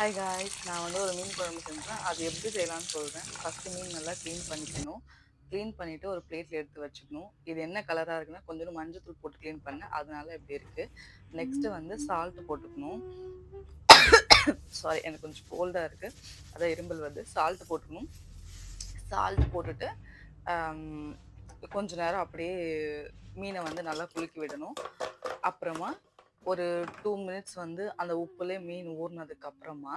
Hi guys நான் வந்து ஒரு மீன் குழம்பு செஞ்சேன். அது எப்படி செய்யலாம்னு சொல்கிறேன் ஃபஸ்ட்டு மீன் நல்லா க்ளீன் பண்ணிக்கணும். க்ளீன் பண்ணிவிட்டு ஒரு பிளேட்டில் எடுத்து வச்சுக்கணும். இது என்ன கலராக இருக்குன்னா கொஞ்சம் மஞ்சத்தூள் போட்டு க்ளீன் பண்ணேன் அதனால இப்படி இருக்குது நெக்ஸ்ட்டு வந்து சால்ட்டு போட்டுக்கணும். சாரி எனக்கு கொஞ்சம் கோல்டாக இருக்குது அதான் இரும்பல் வந்து. சால்ட்டு போட்டுக்கணும். சால்ட் போட்டுட்டு um, கொஞ்ச நேரம் அப்படியே மீனை வந்து நல்லா குலுக்கி விடணும். அப்புறமா ஒரு டூ மினிட்ஸ் வந்து அந்த உப்புலே மீன் ஊறினதுக்கப்புறமா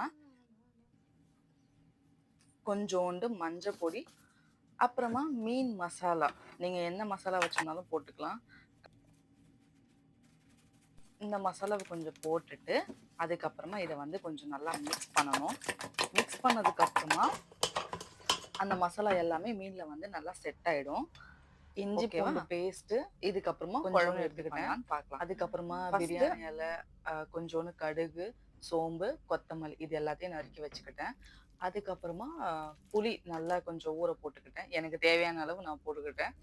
கொஞ்சோண்டு மஞ்சள் பொடி அப்புறமா மீன் மசாலா. நீங்க என்ன மசாலா வச்சிருந்தாலும் போட்டுக்கலாம். இந்த மசாலாவை கொஞ்சம் போட்டுட்டு அதுக்கப்புறமா இதை வந்து கொஞ்சம் நல்லா மிக்ஸ் பண்ணணும். மிக்ஸ் பண்ணதுக்கப்புறமா அந்த மசாலா எல்லாமே மீனில் வந்து நல்லா செட் ஆகிடும் இஞ்சி பூண்டு பேஸ்ட் இதுக்கப்புறமா குழம்பு எடுத்துக்கிட்டேன். பார்க்கலாம் அதுக்கப்புறமா பிரியாணி இலை கொஞ்சோண்டு கடுகு சோம்பு கொத்தமல்லி இது எல்லாத்தையும் நறுக்கி வச்சுக்கிட்டேன். அதுக்கப்புறமா புளி நல்லா கொஞ்சம் ஊற போட்டுக்கிட்டேன். எனக்கு தேவையான அளவு நான் போட்டுக்கிட்டேன்.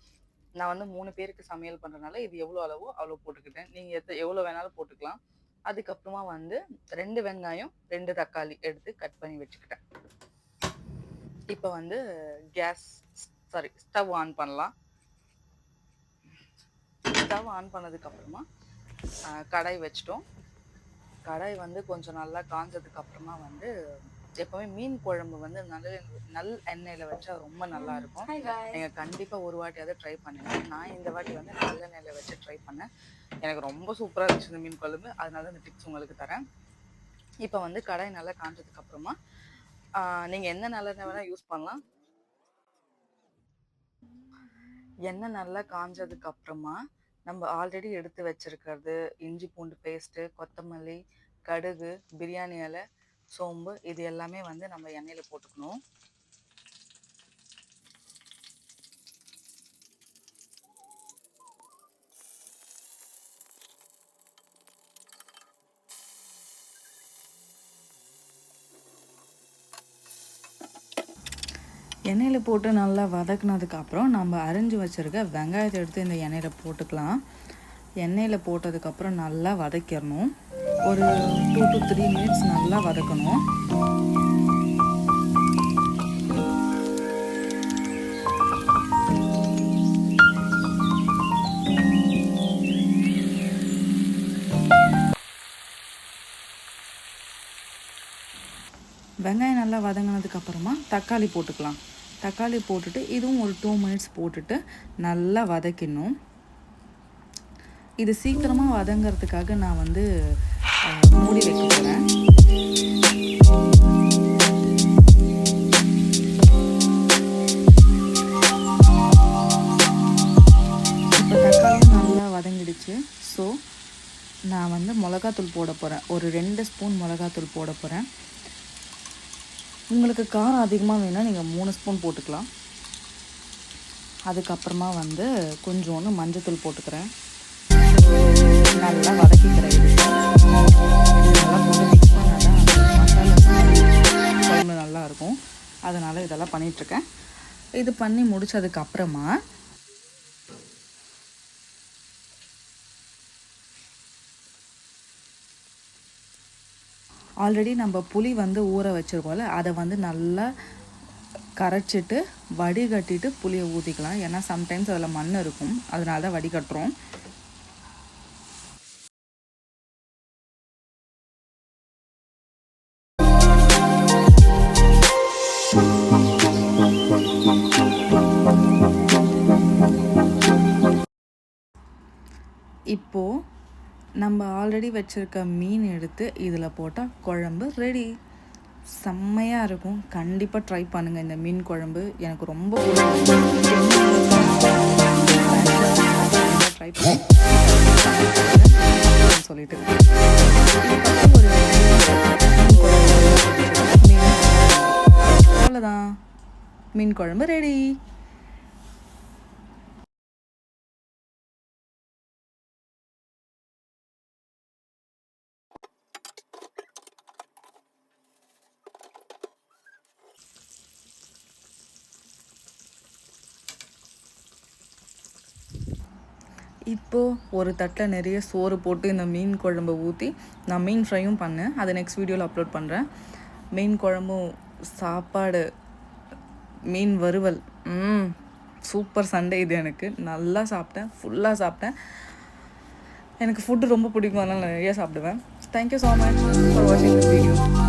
நான் வந்து மூணு பேருக்கு சமையல் பண்றதுனால இது எவ்வளோ அளவோ அவ்வளோ போட்டுக்கிட்டேன். நீங்க எத்த எவ்வளோ வேணாலும் போட்டுக்கலாம். அதுக்கப்புறமா வந்து ரெண்டு வெங்காயம் ரெண்டு தக்காளி எடுத்து கட் பண்ணி வச்சுக்கிட்டேன். இப்போ வந்து கேஸ் சாரி ஸ்டவ் ஆன் பண்ணலாம். ஸ்டவ் ஆன் பண்ணதுக்கு அப்புறமா ஆஹ், கடாய் வச்சிட்டோம். கடாய் வந்து கொஞ்சம் நல்லா காஞ்சதுக்கு அப்புறமா வந்து எப்பவுமே மீன் குழம்பு வந்து நல்ல நல் எண்ணெயில வச்சா ரொம்ப நல்லா இருக்கும். நீங்க கண்டிப்பா ஒரு வாட்டியாவது ட்ரை பண்ணுங்க. நான் இந்த வாட்டி வந்து நல்லெண்ணெயில வச்சு ட்ரை பண்ணேன். எனக்கு ரொம்ப சூப்பரா இருந்துச்சு இந்த மீன் குழம்பு. அதனால இந்த டிப்ஸ் உங்களுக்கு தரேன். இப்போ வந்து கடாய் நல்லா காஞ்சதுக்கு அப்புறமா ஆஹ், நீங்க என்ன நல்லெண்ணெய் வேணா யூஸ் பண்ணலாம். எண்ணெய் நல்லா காஞ்சதுக்கு அப்புறமா நம்ம ஆல்ரெடி எடுத்து வச்சுருக்கிறது இஞ்சி பூண்டு பேஸ்ட்டு கொத்தமல்லி கடுகு பிரியாணி இலை சோம்பு இது எல்லாமே வந்து நம்ம எண்ணெயில் போட்டுக்கணும். எண்ணெயில் போட்டு நல்லா வதக்குனதுக்கப்புறம் நம்ம அரிஞ்சு வச்சிருக்க வெங்காயத்தை எடுத்து இந்த எண்ணெயில் போட்டுக்கலாம். எண்ணெயில் போட்டதுக்கப்புறம் நல்லா வதக்கிடணும். ஒரு டூ டு த்ரீ மினிட்ஸ் நல்லா வதக்கணும். வெங்காயம் நல்லா வதங்கினதுக்கு அப்புறமா தக்காளி போட்டுக்கலாம். தக்காளி போட்டுட்டு இதுவும் ஒரு டூ மினிட்ஸ் போட்டுட்டு நல்லா வதக்கிடணும். இது சீக்கிரமாக வதங்கிறதுக்காக நான் வந்து மூடி வைக்க போகிறேன் இப்போ தக்காளியும் நல்லா வதங்கிடுச்சு. ஸோ நான் வந்து மிளகாத்தூள் போட போகிறேன் ஒரு ரெண்டு ஸ்பூன் மிளகாத்தூள் போட போகிறேன் உங்களுக்கு காரம் அதிகமாக வேணால் நீங்கள் மூணு ஸ்பூன் போட்டுக்கலாம். அதுக்கப்புறமா வந்து கொஞ்சோண்டு மஞ்சத்தூள் போட்டுக்கிறேன். நல்லா வதக்கிக்கிறேன் இது. நல்லா போட்டு மிக்ஸ் பண்ணாதான் மசாலா குழம்பு நல்லா இருக்கும். அதனால் இதெல்லாம் பண்ணிகிட்ருக்கேன் இது பண்ணி முடித்ததுக்கப்புறமா ஆல்ரெடி நம்ம புளி வந்து ஊற வச்சிருக்கோம்ல அதை வந்து நல்லா கரைச்சிட்டு வடிகட்டிட்டு புளியை ஊற்றிக்கலாம் ஏன்னா சம்டைம்ஸ் அதில் மண் இருக்கும். அதனால தான் வடிகட்டுறோம். இப்போது நம்ம ஆல்ரெடி வச்சுருக்க மீன் எடுத்து இதில் போட்டால் குழம்பு ரெடி செம்மையாக இருக்கும். கண்டிப்பாக ட்ரை பண்ணுங்கள் இந்த மீன் குழம்பு. எனக்கு ரொம்ப ட்ரை பண்ணி சொல்லிட்டு அவ்வளோதான் மீன் குழம்பு ரெடி இப்போது ஒரு தட்டில் நிறைய சோறு போட்டு இந்த மீன் குழம்பை ஊற்றி நான் மீன் ஃப்ரையும் பண்ணேன். அதை நெக்ஸ்ட் வீடியோவில் அப்லோட் பண்ணுறேன் மீன் குழம்பும் சாப்பாடு மீன் வறுவல். ம் சூப்பர் சண்டே இது எனக்கு. நல்லா சாப்பிட்டேன். ஃபுல்லாக சாப்பிட்டேன். எனக்கு ஃபுட்டு ரொம்ப பிடிக்கும். அதனால் நிறைய சாப்பிடுவேன். தேங்க்யூ ஸோ மச் ஃபார் வாட்சிங்